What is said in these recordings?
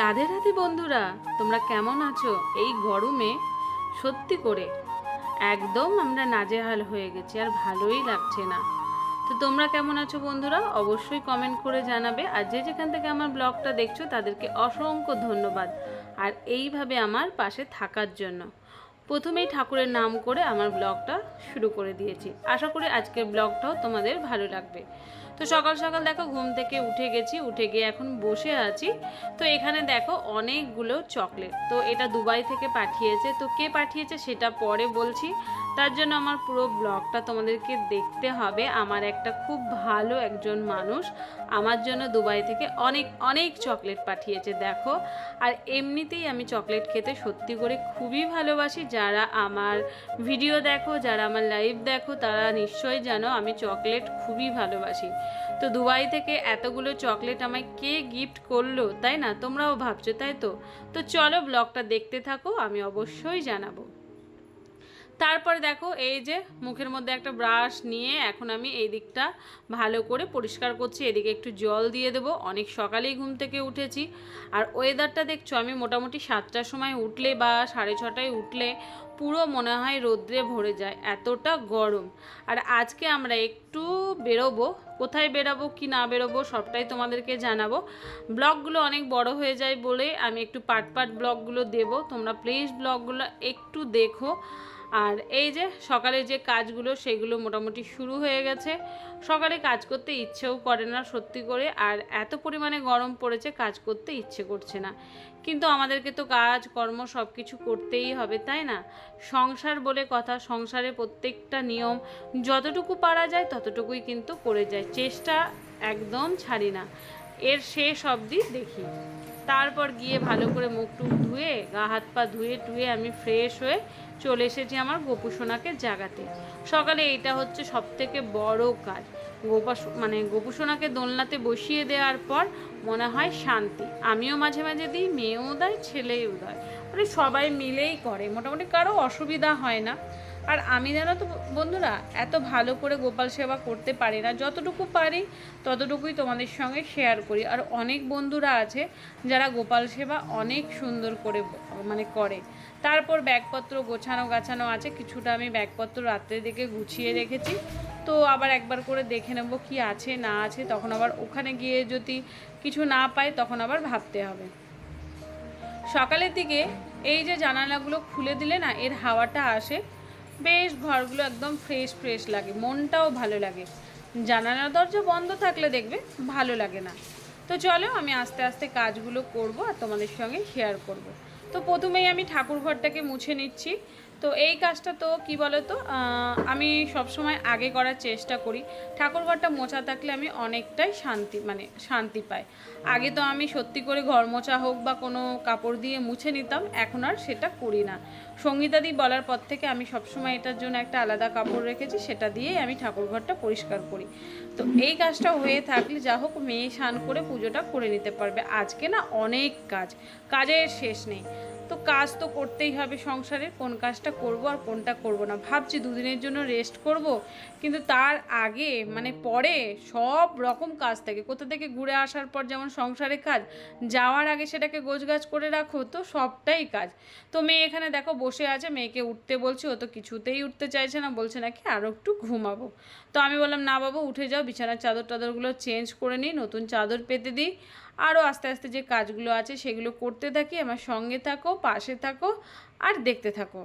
রাধে রাধে বন্ধুরা, তোমরা কেমন আছো? এই গরমে, সত্যি করে। একদম আমরা নাজেহাল হয়ে গেছি, আর ভালোই লাগছে না। তো তোমরা কেমন আছো বন্ধুরা? অবশ্যই কমেন্ট করে জানাবে। আর যে যেখান থেকে আমার ব্লগটা দেখছ, তাদেরকে অসংখ্য ধন্যবাদ। আর এইভাবে আমার পাশে থাকার জন্য। প্রথমেই ঠাকুরের নাম করে আমার ব্লগটা শুরু করে দিয়েছি। আশা করি আজকের ব্লগটাও তোমাদের ভালো লাগবে। তো সকাল সকাল দেখো ঘুম থেকে উঠে গেছি, উঠে গিয়ে এখন বসে আছি। তো এখানে দেখো অনেকগুলো চকলেট। তো এটা দুবাই থেকে পাঠিয়েছে। তো কে পাঠিয়েছে সেটা পরে বলছি। তার জন্য আমার পুরো ব্লগটা তোমাদেরকে দেখতে হবে। আমার একটা খুব ভালো একজন মানুষ আমার জন্য দুবাই থেকে অনেক অনেক চকলেট পাঠিয়েছে, দেখো। আর এমনিতেই আমি চকলেট খেতে সত্যি করে খুবই ভালোবাসি। যারা আমার ভিডিও দেখো, যারা আমার লাইভ দেখো, তারা নিশ্চয়ই জানো আমি চকলেট খুবই ভালোবাসি। তো দুবাই থেকে এতগুলো চকলেট আমায় কে গিফট করল, তাই না? তোমরাও ভাবছ, তাই তো? তো চলো ব্লগটা দেখতে থাকো, আমি অবশ্যই জানাব। তারপর দেখো এই যে মুখের মধ্যে একটা ব্রাশ নিয়ে এখন আমি এই দিকটা ভালো করে পরিষ্কার করছি। এদিকে একটু জল দিয়ে দেবো। অনেক সকালেই ঘুম থেকে উঠেছি। আর ওয়েদারটা দেখছ, আমি মোটামুটি সাতটার সময় উঠলে বা সাড়ে ছটায় উঠলে পুরো মনে হয় রোদ্রে ভরে যায়, এতটা গরম। আর আজকে আমরা একটু বেরোবো। কোথায় বেরোবো, কি না বেরোবো, সবটাই তোমাদেরকে জানাব। ব্লগগুলো অনেক বড় হয়ে যায় বলে আমি একটু পার্ট পার্ট ব্লগগুলো দেবো। তোমরা প্লিজ ব্লগগুলো একটু দেখো। আর এই যে সকালে যে কাজগুলো, সেগুলো মোটামুটি শুরু হয়ে গেছে। সকালে কাজ করতে ইচ্ছেও করে না সত্যি করে, আর এত পরিমাণে গরম পড়েছে কাজ করতে ইচ্ছে করছে না। কিন্তু আমাদেরকে তো কাজ, কর্ম সব কিছু করতেই হবে, তাই না? সংসার বলে কথা, সংসারে প্রত্যেকটা নিয়ম, যতটুকু পারা যায় ততটুকুই কিন্তু করে যায়। চেষ্টা একদম ছাড়ি না। এর শেষ অবধি দেখি। তারপর গিয়ে ভালো করে মুখ টুক ধুয়ে, গা হাত পা ধুয়ে টুয়ে আমি ফ্রেশ হয়ে চলে এসেছি আমার গোপুসোনাকে জাগাতে। সকালে এইটা হচ্ছে সব থেকে বড় কাজ। গোপা মানে গোপুসোনাকে দোলনাতে বসিয়ে দেওয়ার পর মনে হয় শান্তি। আমিও মাঝে মাঝে দিই, মেয়েও দেয়, ছেলেও দেয়। মানে সবাই মিলেই করে। মোটামুটি কারও অসুবিধা হয় না। আর আমি জানো তো বন্ধুরা, এত ভালো করে গোপাল সেবা করতে পারি না। যতটুকু পারি, ততটুকুই তোমাদের সঙ্গে শেয়ার করি। আর অনেক বন্ধুরা আছে যারা গোপাল সেবা অনেক সুন্দর করে মানে করে। তারপর ব্যাগপত্র গোছানো গাছানো আছে, কিছুটা আমি ব্যাগপত্র রাত্রের দিকে গুছিয়ে রেখেছি। তো আবার একবার করে দেখে নেব কি আছে, না আছে। তখন আবার ওখানে গিয়ে যদি কিছু না পাই, তখন আবার ভাবতে হবে। সকালের দিকে এই যে জানালাগুলো খুলে দিলে না, এর হাওয়াটা আসে। বেশ, ঘরগুলো একদম ফ্রেশ ফ্রেশ লাগে। মনটাও ভালো লাগে। জানালা দরজা বন্ধ থাকলে দেখবে ভালো লাগে না। তো চলো, আমি আস্তে আস্তে কাজগুলো করব আর তোমাদের সঙ্গে শেয়ার করব। তো প্রথমেই আমি ঠাকুর ঘরটাকে মুছে নিচ্ছি। তো এই কাজটা তো, কি বলো তো আমি সবসময় আগে করার চেষ্টা করি। ঠাকুরঘরটা মোছা থাকলে আমি অনেকটাই শান্তি মানে শান্তি পাই। আগে তো আমি সত্যি করে ঘর মোছা হোক বা কোনো কাপড় দিয়ে মুছে নিতাম, এখন আর সেটা করি না। সঙ্গীতাদি বলার পর থেকে আমি সবসময় এটার জন্য একটা আলাদা কাপড় রেখেছি, সেটা দিয়েই আমি ঠাকুরঘরটা পরিষ্কার করি। তো এই কাজটা হয়ে থাকলে যা হোক, মেয়ে স্নান করে পুজোটা করে নিতে পারবে। আজকে না অনেক কাজ, কাজের শেষ নেই। তো কাজ তো করতেই হবে সংসারে, কোন কাজটা করব আর কোনটা করব না। ভাবছি দুদিনের জন্য রেস্ট করব কিন্তু তার আগে মানে পরে সব রকম কাজ থাকে। কোথা থেকে ঘুরে আসার পর যেমন সংসারে কাজ, যাওয়ার আগে সেটাকে গোছগাছ করে রাখো, তো সবটাই কাজ। তো মেয়ে এখানে দেখো বসে আছে, মেয়েকে উঠতে বলছি, ও তো কিছুতেই উঠতে চাইছে না, বলছে নাকি আরও একটু ঘুমাবো। তো আমি বললাম, না বাবু, উঠে যাও, বিছানার চাদর টাদরগুলো চেঞ্জ করে নিই, নতুন চাদর পেতে দিই। আরও আস্তে আস্তে যে কাজগুলো আছে সেগুলো করতে থাকি, আমার সঙ্গে থাকো, পাশে থাকো, আর দেখতে থাকো।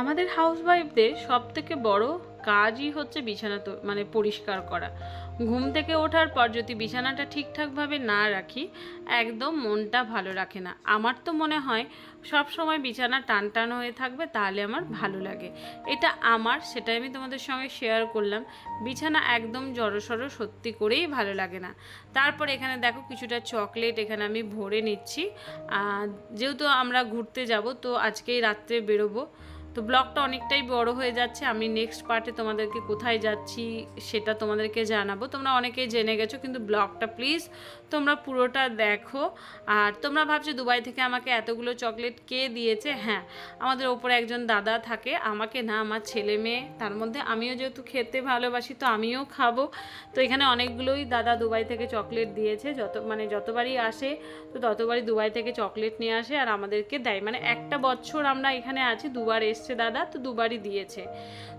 আমাদের হাউসওয়াইফদের সব থেকে বড় কাজই হচ্ছে বিছানা তো মানে পরিষ্কার করা। ঘুম থেকে ওঠার পর যদি বিছানাটা ঠিকঠাকভাবে না রাখি, একদম মনটা ভালো রাখে না। আমার তো মনে হয় সব সময় বিছানা টান টান হয়ে থাকবে, তাহলে আমার ভালো লাগে। এটা আমার, সেটাই আমি তোমাদের সঙ্গে শেয়ার করলাম। বিছানা একদম জড়সড় সত্যি করেই ভালো লাগে না। তারপর এখানে দেখো কিছুটা চকলেট এখানে আমি ভরে নিচ্ছি। যেহেতু আমরা ঘুরতে যাব, তো আজকেই রাত্রে বেরোবো। তো ব্লগটা অনেকটাই বড় হয়ে যাচ্ছে। আমি নেক্সট পার্টে তোমাদেরকে কোথায় যাচ্ছি সেটা তোমাদেরকে জানাব। তোমরা অনেকেই জেনে গেছো, কিন্তু ব্লগটা প্লিজ তোমরা পুরোটা দেখো। আর তোমরা ভাবছ, দুবাই থেকে আমাকে এতগুলো চকলেট কে দিয়েছে? হ্যাঁ আমাদের ওপরে একজন দাদা থাকে। আমাকে না, আমার ছেলে মেয়ে, তার মধ্যে আমিও যেহেতু খেতে ভালোবাসি, তো আমিও খাব। তো এখানে অনেকগুলোই দাদা দুবাই থেকে চকলেট দিয়েছে। যত মানে যতবারই আসে, তো ততবারই দুবাই থেকে চকলেট নিয়ে আসে। আর আমাদেরকে দেয়। মানে একটা বছর আমরা এখানে আছি, দুবার এসছে। দাদা, তো দুবারই দিয়েছে।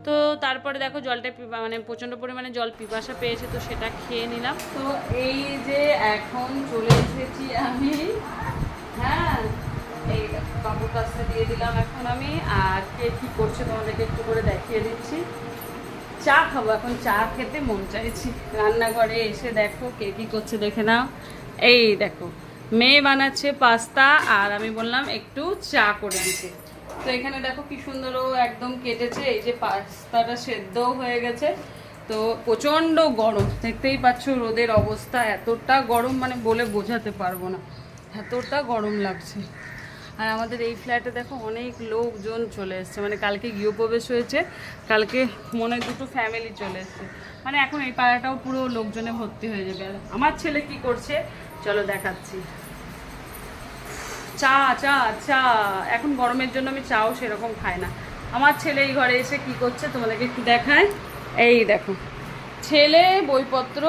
তো তারপরে দেখো জলটা মানে প্রচণ্ড পরিমাণে জল পিপাসা পেয়েছে, তো সেটা খেয়ে নিলাম। তো এই যে এখন চলে এসেছি আমি হ্যাঁ এই কাপড় কাচতে দিয়ে দিলাম এখন আমি, আর কে কী করছে তোমাদেরকে একটু করে দেখিয়ে দিচ্ছি। চা খাব, এখন চা খেতে মন চাইছি। রান্নাঘরে এসে দেখো কে কী করছে, দেখে নাও। এই দেখো, মেয়ে বানাচ্ছে পাস্তা, আর আমি বললাম একটু চা করে দিতে। তো এখানে দেখো কি সুন্দর ও একদম কেটেছে, এই যে পাস্তাটা সেদ্ধও হয়ে গেছে। তো প্রচণ্ড গরম, দেখতেই পাচ্ছ রোদের অবস্থা, এতটা গরম মানে বলে বোঝাতে পারব না, এতটা গরম লাগছে। আর আমাদের এই ফ্ল্যাটে দেখো অনেক লোকজন চলে এসছে মানে কালকে গৃহপ্রবেশ হয়েছে, কালকে মনে দুটো ফ্যামিলি চলে এসছে। মানে এখন এই পাড়াটাও পুরো লোকজনে ভর্তি হয়ে যাবে। আমার ছেলে কি করছে? চলো দেখাচ্ছি। চা চা চা। এখন গরমের জন্য আমি চাও সেরকম খাই না। আমার ছেলে এই ঘরে এসে কি করছে তোমাদেরকে একটু দেখায় এই দেখো, ছেলে বইপত্র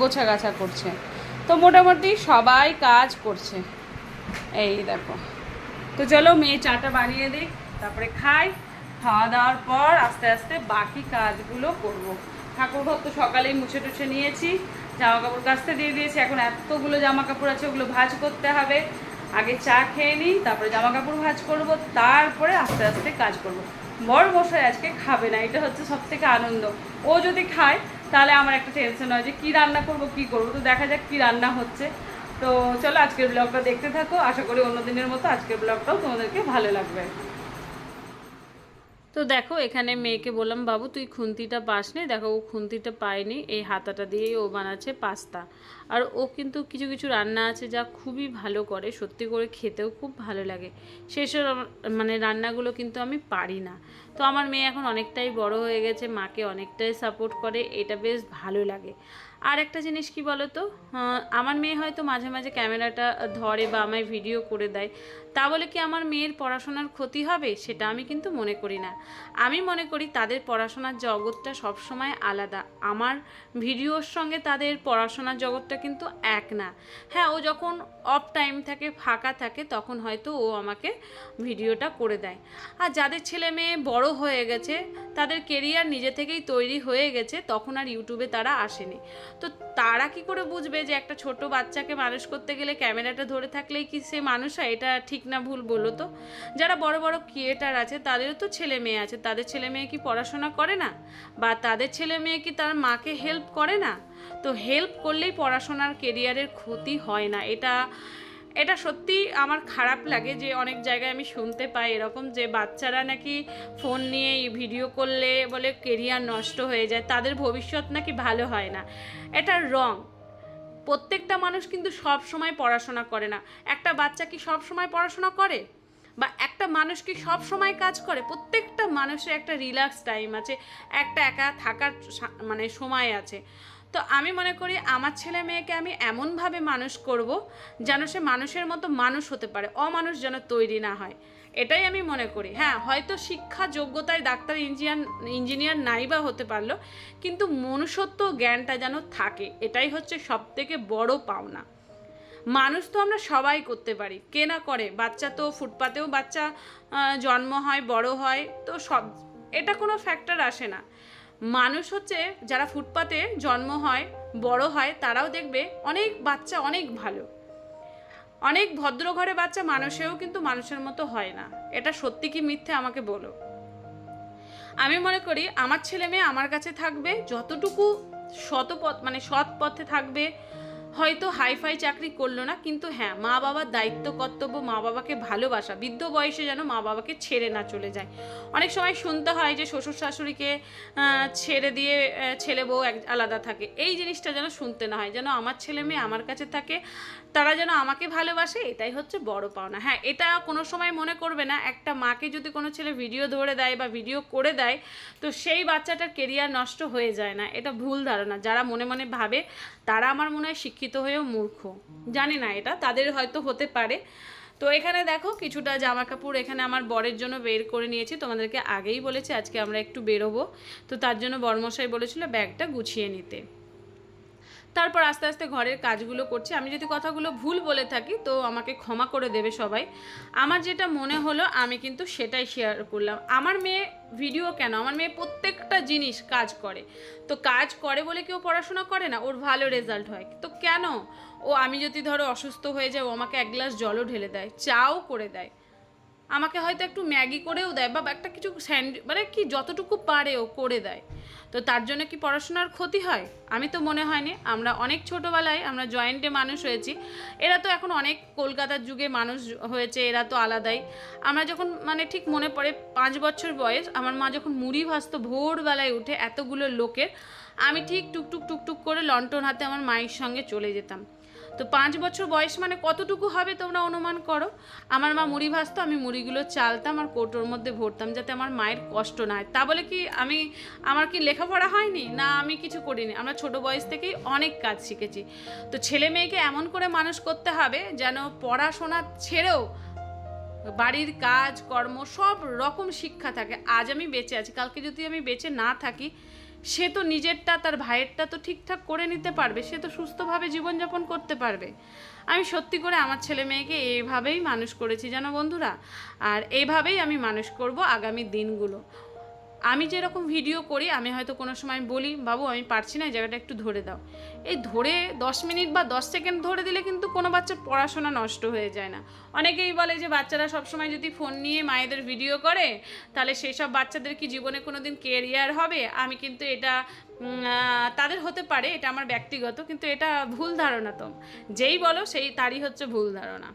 গোছা গাছা করছে। তো মোটামুটি সবাই কাজ করছে। এই দেখো, তো চলো মেয়ে চাটা বানিয়ে দিই তারপরে খাই। খাওয়া দাওয়ার পর আস্তে আস্তে বাকি কাজগুলো করব। ঠাকুর ঘর তো সকালেই মুছে টুছে নিয়েছি। জামা কাপড় কাচতে দিয়ে দিয়েছি। এখন এতগুলো জামা কাপড় আছে, ওগুলো ভাজ করতে হবে। আগে চা খেয়ে নিই, তারপরে জামা কাপড় ভাজ করব, তারপরে আস্তে আস্তে কাজ করব। বড় মশাই আজকে খাবে না, এটা হচ্ছে সব থেকে আনন্দ। ও যদি খায়, তাহলে আমার একটা টেনশন হয় যে কী রান্না করব, কি করব? তো দেখা যাক কী রান্না হচ্ছে। তো চলো আজকের ব্লগটা দেখতে থাকো। আশা করি অন্য দিনের মতো আজকের ব্লগটাও তোমাদেরকে ভালো লাগবে। তো দেখো, এখানে মেয়েকে বললাম, বাবু, তুই খুন্তিটা পাস পাসনি দেখো, ও খুন্তিটা পায়নি, এই হাতাটা দিয়েই ও বানাচ্ছে পাস্তা। আর ও কিন্তু কিছু কিছু রান্না আছে যা খুবই ভালো করে, সত্যি করে খেতেও খুব ভালো লাগে। সেসব মানে রান্নাগুলো কিন্তু আমি পারি না। তো আমার মেয়ে এখন অনেকটাই বড় হয়ে গেছে, মাকে অনেকটাই সাপোর্ট করে, এটা বেশ ভালো লাগে। আর একটা জিনিস কি বলো তো আমার মেয়ে হয়তো মাঝে মাঝে ক্যামেরাটা ধরে বা আমায় ভিডিও করে দেয়। তা বলে কি আমার মেয়ের পড়াশোনার ক্ষতি হবে? সেটা আমি কিন্তু মনে করি না। আমি মনে করি তাদের পড়াশোনার জগৎটা সবসময় আলাদা। আমার ভিডিওর সঙ্গে তাদের পড়াশোনার জগৎটা কিন্তু এক না। হ্যাঁ ও যখন অফ টাইম থাকে, ফাঁকা থাকে, তখন হয়তো ও আমাকে ভিডিওটা করে দেয়। আর যাদের ছেলে মেয়ে বড় হয়ে গেছে, তাদের কেরিয়ার নিজে থেকেই তৈরি হয়ে গেছে, তখন আর ইউটিউবে তারা আসেনি। তো তারা কি করে বুঝবে যে একটা ছোট বাচ্চাকে মানুষ করতে গেলে ক্যামেরাটা ধরে থাকলেই কি সে মানুষ হয়? এটা ঠিক না ভুল বলো তো? যারা বড় বড় ক্রিয়েটার আছে, তাদেরও তো ছেলে মেয়ে আছে। তাদের ছেলে মেয়ে কি পড়াশোনা করে না? বা তাদের ছেলে মেয়ে কি তার মাকে হেল্প করে না? তো হেল্প করলেই পড়াশোনার কেরিয়ারের ক্ষতি হয় না। এটা এটা সত্যি আমার খারাপ লাগে যে অনেক জায়গায় আমি শুনতে পাই এরকম যে বাচ্চারা নাকি ফোন নিয়ে ভিডিও করলে বলে কেরিয়ার নষ্ট হয়ে যায়, তাদের ভবিষ্যৎ নাকি ভালো হয় না। এটা রং প্রত্যেকটা মানুষ কিন্তু সব সময় পড়াশোনা করে না। একটা বাচ্চা কি সব সময় পড়াশোনা করে? বা একটা মানুষ কি সব সময় কাজ করে? প্রত্যেকটা মানুষের একটা রিল্যাক্স টাইম আছে, একটা একা থাকার মানে সময় আছে। তো আমি মনে করি আমার ছেলে মেয়েকে আমি এমনভাবে মানুষ করব যেন সে মানুষের মতো মানুষ হতে পারে, অমানুষ যেন তৈরি না হয়। এটাই আমি মনে করি। হ্যাঁ হয়তো শিক্ষা যোগ্যতায় ডাক্তার, ইঞ্জিনিয়ার ইঞ্জিনিয়ার নাই বা হতে পারল, কিন্তু মনুষ্যত্ব জ্ঞানটা যেন থাকে, এটাই হচ্ছে সব থেকে বড় পাওনা। মানুষ তো আমরা সবাই করতে পারি, কে না করে? বাচ্চা তো ফুটপাতেও বাচ্চা জন্ম হয়, বড় হয়, তো সব, এটা কোনো ফ্যাক্টর আসে না। মানুষ হচ্ছে যারা ফুটপাতে জন্ম হয়, বড় হয়, তারাও দেখবে অনেক বাচ্চা অনেক ভালো। অনেক ভদ্র ঘরে বাচ্চা মানুষেও কিন্তু মানুষের মতো হয় না। এটা সত্যি কি মিথ্যে আমাকে বলো? আমি মনে করি আমার ছেলে মেয়ে আমার কাছে থাকবে, যতটুকু শত পথ মানে সৎ পথে থাকবে হয়তো হাইফাই চাকরি করল না, কিন্তু হ্যাঁ মা বাবার দায়িত্ব, কর্তব্য মা বাবাকে ভালোবাসা, বৃদ্ধ বয়সে যেন মা বাবাকে ছেড়ে না চলে যায়। অনেক সময় শুনতে হয় যে শ্বশুর শাশুড়িকে ছেড়ে দিয়ে ছেলে বউ এক, আলাদা থাকে। এই জিনিসটা যেন শুনতে না হয়, যেন আমার ছেলে মেয়ে আমার কাছে থাকে তারা যেন আমাকে ভালোবাসে, এটাই হচ্ছে বড় পাওনা। হ্যাঁ এটা কোনো সময় মনে করবে না, একটা মাকে যদি কোনো ছেলে ভিডিও ধরে দেয় বা ভিডিও করে দেয়, তো সেই বাচ্চাটার কেরিয়ার নষ্ট হয়ে যায় না, এটা ভুল ধারণা। যারা মনে মনে ভাবে, তারা আমার মনে হয় শিক্ষিত হয়েও মূর্খ। জানি না এটা, তাদের হয়তো হতে পারে। তো এখানে দেখো, কিছুটা জামা কাপড় এখানে আমার বরের জন্য বের করে নিয়েছি, তোমাদেরকে আগেই বলেছি, আজকে আমরা একটু বেরোবো। তো তার জন্য বরমশাই বলেছিল ব্যাগটা গুছিয়ে নিতে। তারপর আস্তে আস্তে ঘরের কাজগুলো করছি। আমি যদি কথাগুলো ভুল বলে থাকি, তো আমাকে ক্ষমা করে দেবে সবাই। আমার যেটা মনে হলো, আমি কিন্তু সেটাই শেয়ার করলাম। আমার মেয়ে ভিডিও কেন? আমার মেয়ে প্রত্যেকটা জিনিস কাজ করে। তো কাজ করে বলে কেউ পড়াশোনা করে না? ওর ভালো রেজাল্ট হয়। তো কেন? ও আমি যদি ধরো অসুস্থ হয়ে যাই, ও আমাকে এক গ্লাস জলও ঢেলে দেয়, চাও করে দেয়। আমাকে হয়তো একটু ম্যাগি করেও দেয় বা একটা কিছু স্যান্ড মানে কি যতটুকু পারে ও করে দেয়। তো তার জন্য কি পড়াশোনার ক্ষতি হয়? আমি তো মনে হয়নি। আমরা অনেক ছোটোবেলায় আমরা জয়েন্টে মানুষ হয়েছি। এরা তো এখন অনেক কলকাতার যুগে মানুষ হয়েছে, এরা তো আলাদাই। আমরা যখন মানে ঠিক মনে পড়ে পাঁচ বছর বয়স, আমার মা যখন মুড়ি ভাজতো ভোরবেলায় উঠে এতগুলো লোকের, আমি ঠিক টুকটুক টুকটুক করে লন্ঠন হাতে আমার মায়ের সঙ্গে চলে যেতাম। তো পাঁচ বছর বয়স মানে কতটুকু হবে তোমরা অনুমান করো? আমার মা মুড়ি ভাজতো, আমি মুড়িগুলো চালতাম আর কৌটোর মধ্যে ভরতাম যাতে আমার মায়ের কষ্ট না হয়। তা বলে কি আমি, আমার কি লেখাপড়া হয়নি? না, আমি কিছু করিনি। আমরা ছোট বয়স থেকেই অনেক কাজ শিখেছি। তো ছেলে মেয়েকে এমন করে মানুষ করতে হবে যেন পড়াশোনা ছেড়েও বাড়ির কাজ, কর্ম সব রকম শিক্ষা থাকে। আজ আমি বেঁচে আছি, কালকে যদি আমি বেঁচে না থাকি সে তো নিজেরটা, তার ভাইয়েরটা তো ঠিকঠাক করে নিতে পারবে, সে তো সুস্থভাবে জীবনযাপন করতে পারবে। আমি সত্যি করে আমার ছেলে মেয়েকে এইভাবেই মানুষ করেছি, জানো বন্ধুরা? আর এইভাবেই আমি মানুষ করব আগামী দিনগুলো। আমি যেরকম ভিডিও করি, আমি হয়তো কোনো সময় বলি, বাবু, আমি পারছি না, এই জায়গাটা একটু ধরে দাও। এই ধরে দশ মিনিট বা দশ সেকেন্ড ধরে দিলে কিন্তু কোনো বাচ্চার পড়াশোনা নষ্ট হয়ে যায় না। অনেকেই বলে যে বাচ্চারা সবসময় যদি ফোন নিয়ে মায়েদের ভিডিও করে, তাহলে সেই সব বাচ্চাদের কি জীবনে কোনো দিন কেরিয়ার হবে? আমি কিন্তু এটা তাদের হতে পারে, এটা আমার ব্যক্তিগত, কিন্তু এটা ভুল ধারণা তো। যেই বলো, সেই, তারই হচ্ছে ভুল ধারণা।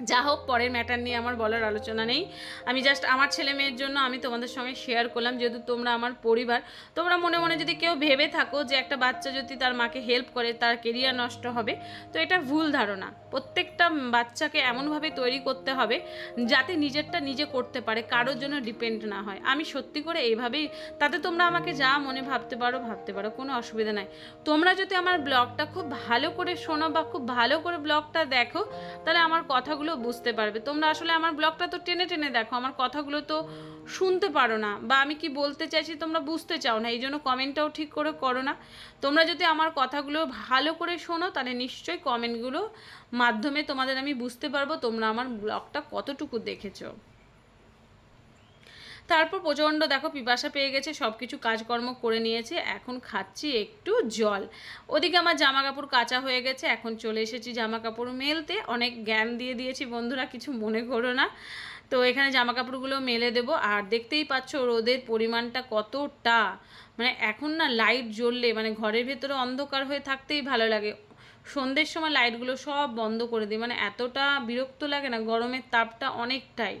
যা হোক, পরের ম্যাটার নিয়ে আমার বলার আলোচনা নেই। আমি জাস্ট আমার ছেলে মেয়ের জন্য আমি তোমাদের সঙ্গে শেয়ার করলাম, যেহেতু তোমরা আমার পরিবার। তোমরা মনে মনে যদি কেউ ভেবে থাকো যে একটা বাচ্চা যদি তার মাকে হেল্প করে, তার কেরিয়ার নষ্ট হবে, তো এটা ভুল ধারণা। প্রত্যেকটা বাচ্চাকে এমনভাবে তৈরি করতে হবে, যাতে নিজেরটা নিজে করতে পারে, কারোর জন্য ডিপেন্ড না হয়। আমি সত্যি করে এইভাবেই তাতে তোমরা আমাকে যা মনে ভাবতে পারো ভাবতে পারো, কোনো অসুবিধা নাই। তোমরা যদি আমার ব্লগটা খুব ভালো করে শোনো বা খুব ভালো করে ব্লগটা দেখো, তাহলে আমার কথাগুলো বুঝতে পারবে। তোমরা আসলে আমার ব্লগটা তো টেনে টেনে দেখো, আমার কথাগুলো তো শুনতে পারো না বা আমি কি বলতে চাইছি তোমরা বুঝতে চাও না এই জন্য কমেন্টটাও ঠিক করে করো না। তোমরা যদি আমার কথাগুলো ভালো করে শোনো, তাহলে নিশ্চয়ই কমেন্টগুলো মাধ্যমে তোমাদের আমি বুঝতে পারব তোমরা আমার ব্লগটা কতটুকু দেখেছ। তারপর প্রচণ্ড দেখো পিপাসা পেয়ে গেছে সব কিছু কাজকর্ম করে নিয়েছে, এখন খাচ্ছি একটু জল। ওদিকে আমার জামা কাপড় কাঁচা হয়ে গেছে, এখন চলে এসেছি জামা কাপড় মেলতে। অনেক জ্ঞান দিয়ে দিয়েছি বন্ধুরা, কিছু মনে করো না। তো এখানে জামা কাপড়গুলো মেলে দেবো, আর দেখতেই পাচ্ছ রোদের পরিমাণটা কতটা। মানে এখন না লাইট জ্বললে মানে ঘরের ভেতরে অন্ধকার হয়ে থাকতেই ভালো লাগে। সন্ধ্যের সময় লাইটগুলো সব বন্ধ করে দিই মানে এতটা বিরক্ত লাগে না, গরমের তাপটা অনেকটাই।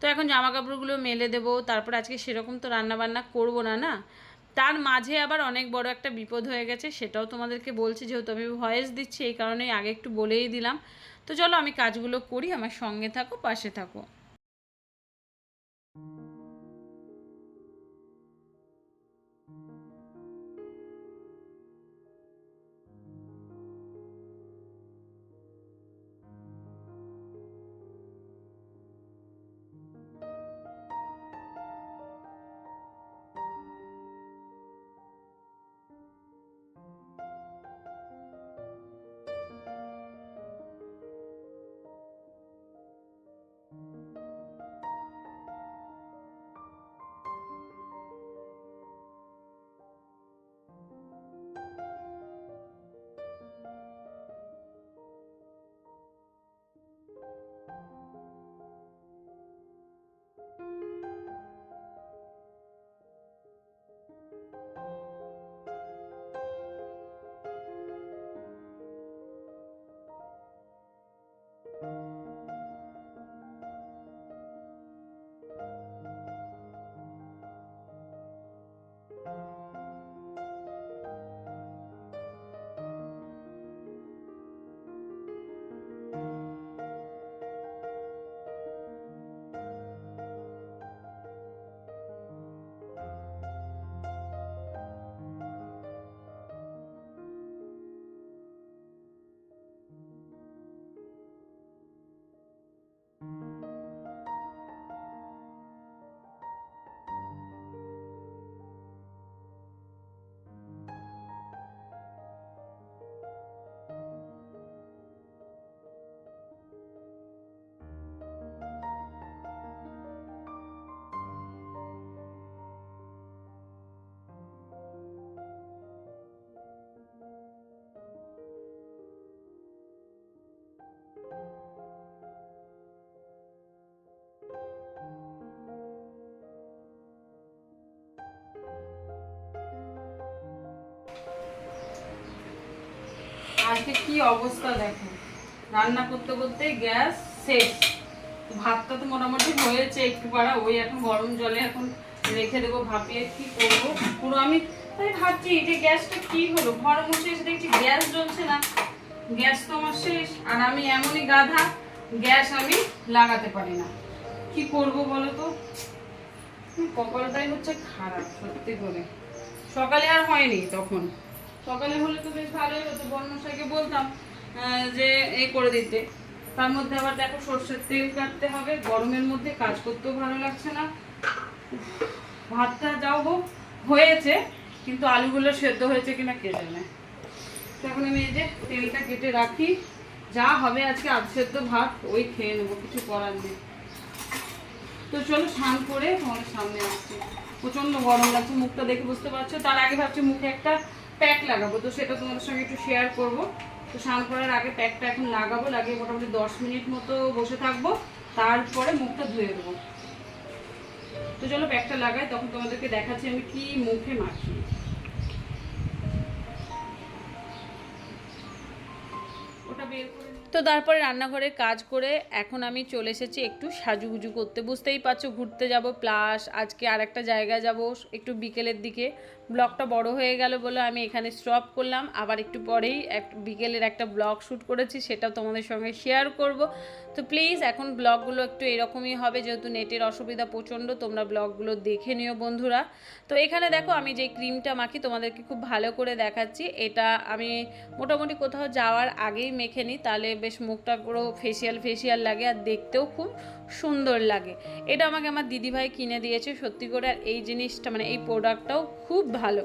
তো এখন জামা কাপড়গুলো মেলে দেবো, তারপর আজকে সেরকম তো রান্নাবান্না করব না না? তার মাঝে আবার অনেক বড় একটা বিপদ হয়ে গেছে, সেটাও তোমাদেরকে বলছি যেহেতু আমি ভয়েস দিচ্ছি, এই কারণেই আগে একটু বলেই দিলাম। তো চলো আমি কাজগুলো করি, আমার সঙ্গে থাকো, পাশে থাকো। আজকে কি অবস্থা দেখো? রান্না করতে করতে গ্যাস শেষ। ভাতটা তো মোটামুটি হয়েছে একটু পারা ওই এখন গরম জলে এখন রেখে দেবো, ভাপিয়ে কি করব? পুরো আমি তাই ভাবছি যে গ্যাসটা কি হলো? ঘর মুছে এসে দেখছি গ্যাস জ্বলছে না। গ্যাস তো আমার শেষ, আর আমি এমনই গাধা, গ্যাস আমি লাগাতে পারি না। কি করব বলো তো? কপালটাই হচ্ছে খারাপ, সত্যি করে। সকালে আর হয়নি তখন। সকালে হলে তো বেশ ভালোই হতো বর্ণসাইকে বলতাম যে এই করে দিতে। তার মধ্যে আবার দেখো সর্ষের তেল কাটতে হবে, গরমের মধ্যে কাজ করতেও ভালো লাগছে না। ভাতটা যাও হোক, হয়েছে, কিন্তু আলুগুলো সেদ্ধ হয়েছে কিনা কে জানে। এখন আমি এই যে তেলটা কেটে রাখি, যা হবে আজকে আধ সেদ্ধ ভাত, ওই খেয়ে নেব, কিছু করার নেই। তো চলো স্নান করে তোমাদের সামনে আসছি। প্রচণ্ড গরম লাগছে, মুখটা দেখে বুঝতে পারছ, তার আগে ভাবছি মুখে একটা প্যাক লাগাবো। তো সেটা তোমাদের সঙ্গে একটু শেয়ার করব। তো স্নান করার আগে প্যাকটা এখন লাগাবো, লাগিয়ে মোটামুটি দশ মিনিট মতো বসে থাকব। তারপরে মুখটা ধুয়ে দেবো। তো চলো প্যাকটা লাগাই, তখন তোমাদেরকে দেখাচ্ছি আমি কি মুখে মাখি। তো তারপরে রান্নাঘরে কাজ করে এখন আমি চলে এসেছি একটু সাজুগুজু করতে। বুঝতেই পারছ, ঘুরতে যাব, প্লাস আজকে আর একটা জায়গায় যাব একটু বিকেলের দিকে। ব্লগটা বড় হয়ে গেল বলে আমি এখানে স্টপ করলাম। আবার একটু পরেই এক বিকেলের একটা ব্লগ শ্যুট করেছি, সেটাও তোমাদের সঙ্গে শেয়ার করব। তো প্লিজ এখন ব্লগগুলো একটু এরকমই হবে, যেহেতু নেটের অসুবিধা প্রচণ্ড, তোমরা ব্লগগুলো দেখে নিও বন্ধুরা। তো এখানে দেখো আমি যে ক্রিমটা মাখি, তোমাদেরকে খুব ভালো করে দেখাচ্ছি। এটা আমি মোটামুটি কোথাও যাওয়ার আগেই মেখে নিই, তাহলে বেশ মুখটা পুরো ফেসিয়াল ফেসিয়াল লাগে আর দেখতেও খুব সুন্দর লাগে। এটা আমাকে আমার দিদিভাই কিনে দিয়েছে, সত্যি করে। আর এই জিনিসটা মানে এই প্রোডাক্টটাও খুব ভালো।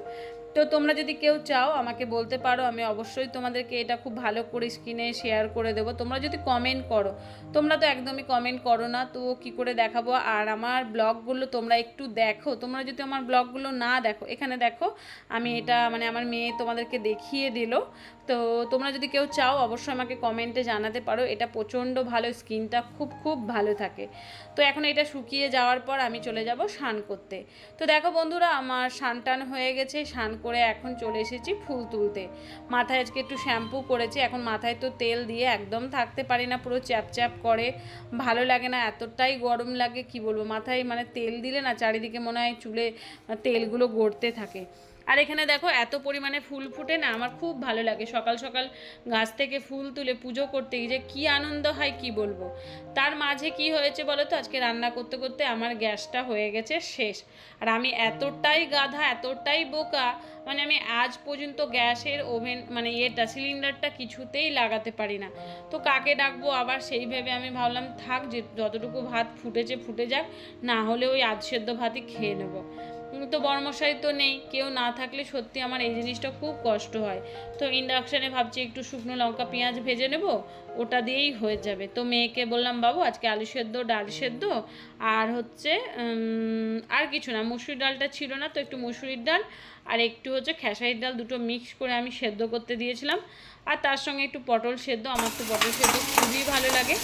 তো তোমরা যদি কেউ চাও আমাকে বলতে পারো, আমি অবশ্যই তোমাদেরকে এটা খুব ভালো করে স্ক্রিনে শেয়ার করে দেবো। তোমরা যদি কমেন্ট করো, তোমরা তো একদমই কমেন্ট করো না, তো কি করে দেখাবো? আর আমার ব্লগগুলো তোমরা একটু দেখো, তোমরা যদি আমার ব্লগগুলো না দেখো, এখানে দেখো, আমি এটা মানে আমার মেয়ে তোমাদেরকে দেখিয়ে দিল। তো তোমরা যদি কেউ চাও, অবশ্যই আমাকে কমেন্টে জানাতে পারো, এটা প্রচণ্ড ভালো স্কিনটা খুব খুব ভালো থাকে। তো এখন এটা শুকিয়ে যাওয়ার পর আমি চলে যাব স্নান করতে। তো দেখো বন্ধুরা, আমার স্নান টান হয়ে গেছে, স্নান করে এখন চলে এসেছি ফুল তুলতে। মাথায় আজকে একটু শ্যাম্পু করেছি, এখন মাথায় তো তেল দিয়ে একদম থাকতে পারি না, পুরো চ্যাপচ্যাপ চ্যাপ করে। ভালো লাগে না, এতটাই গরম লাগে, কি বলব? মাথায় মানে তেল দিলে না চারিদিকে মনে হয় চুলে তেলগুলো গড়তে থাকে। আর এখানে দেখো এত পরিমাণে ফুল ফুটে না, আমার খুব ভালো লাগে। সকাল সকাল গাছ থেকে ফুল তুলে পুজো করতে যে কী আনন্দ হয় কি বলব? তার মাঝে কি হয়েছে বলো তো? আজকে রান্না করতে করতে আমার গ্যাসটা হয়ে গেছে শেষ। আর আমি এতটাই গাধা, এতটাই বোকা মানে আমি আজ পর্যন্ত গ্যাসের ওভেন মানে ইয়েটা, সিলিন্ডারটা কিছুতেই লাগাতে পারি না। তো কাকে ডাকবো আবার সেই ভেবে আমি ভাবলাম, থাক যে যতটুকু ভাত ফুটেছে, ফুটে যাক, না হলে ওই আধ সেদ্ধ ভাতই খেয়ে নেব। তো বড়মশাই তো নেই। কেউ না থাকলে সত্যি আমার এই জিনিসটা খুব কষ্ট হয়। তো ইন্ডাকশানে ভাবছি একটু শুকনো লঙ্কা পেঁয়াজ ভেজে নেব ওটা দিয়েই হয়ে যাবে। তো মেয়েকে বললাম বাবু আজকে আলু সেদ্ধ ডাল সেদ্ধ আর হচ্ছে আর কিছু না। মুসুরির ডালটা ছিল না তো একটু মুসুরির ডাল আর একটু হচ্ছে খেসারির ডাল দুটো মিক্স করে আমি সেদ্ধ করতে দিয়েছিলাম। আর তার সঙ্গে একটু পটল সেদ্ধ আমার তো পটল সেদ্ধ খুবই ভালো লাগে।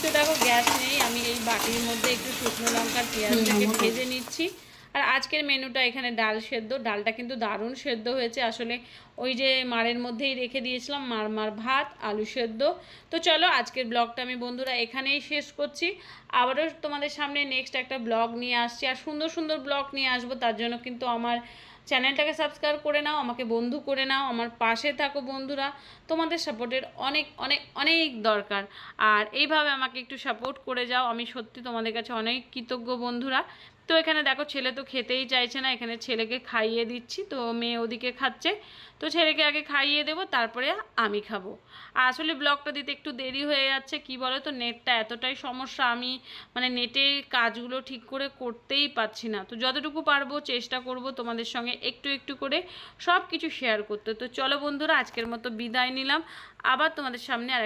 তো দেখো গ্যাস নেই আমি এই বাটির মধ্যে একটু শুকনো লঙ্কার পেঁয়াজটাকে ভেজে নিচ্ছি। আর আজকের মেনুটা এখানে ডাল সেদ্ধ। ডালটা কিন্তু দারুণ সেদ্ধ হয়েছে। আসলে ওই যে মারের মধ্যেই রেখে দিয়েছিলাম মার মার ভাত, আলু সেদ্ধ। তো চলো আজকের ব্লগটা আমি বন্ধুরা এখানেই শেষ করছি। আবারও তোমাদের সামনে নেক্সট একটা ব্লগ নিয়ে আসছি। আর সুন্দর সুন্দর ব্লগ নিয়ে আসব, তার জন্য কিন্তু আমার চ্যানেলটাকে সাবস্ক্রাইব করে নাও, আমাকে বন্ধু করে নাও, আমার পাশে থাকো বন্ধুরা। তোমাদের সাপোর্টের অনেক অনেক অনেক দরকার। আর এইভাবে আমাকে একটু সাপোর্ট করে যাও। আমি সত্যি তোমাদের কাছে অনেক কৃতজ্ঞ বন্ধুরা। তো এখানে দেখো ছেলে তো খেতেই চাইছে না, এখানে ছেলেকে খাইয়ে দিচ্ছি, তো মেয়ে ওদিকে খাচ্ছে। তো ছেলেকে আগে খাইয়ে দেবো, তারপরে আমি খাব। আসলে ব্লগটা দিতে একটু দেরি হয়ে যাচ্ছে, কি বলো তো নেটটা এতটাই সমস্যা, আমি মানে নেটের কাজগুলো ঠিক করে করতেই পারছি না। তো যতটুকু পারব, চেষ্টা করব তোমাদের সঙ্গে একটু একটু করে সব কিছু শেয়ার করতে। তো চলো বন্ধুরা, আজকের মতো বিদায় নিলাম। আবার তোমাদের সামনে আর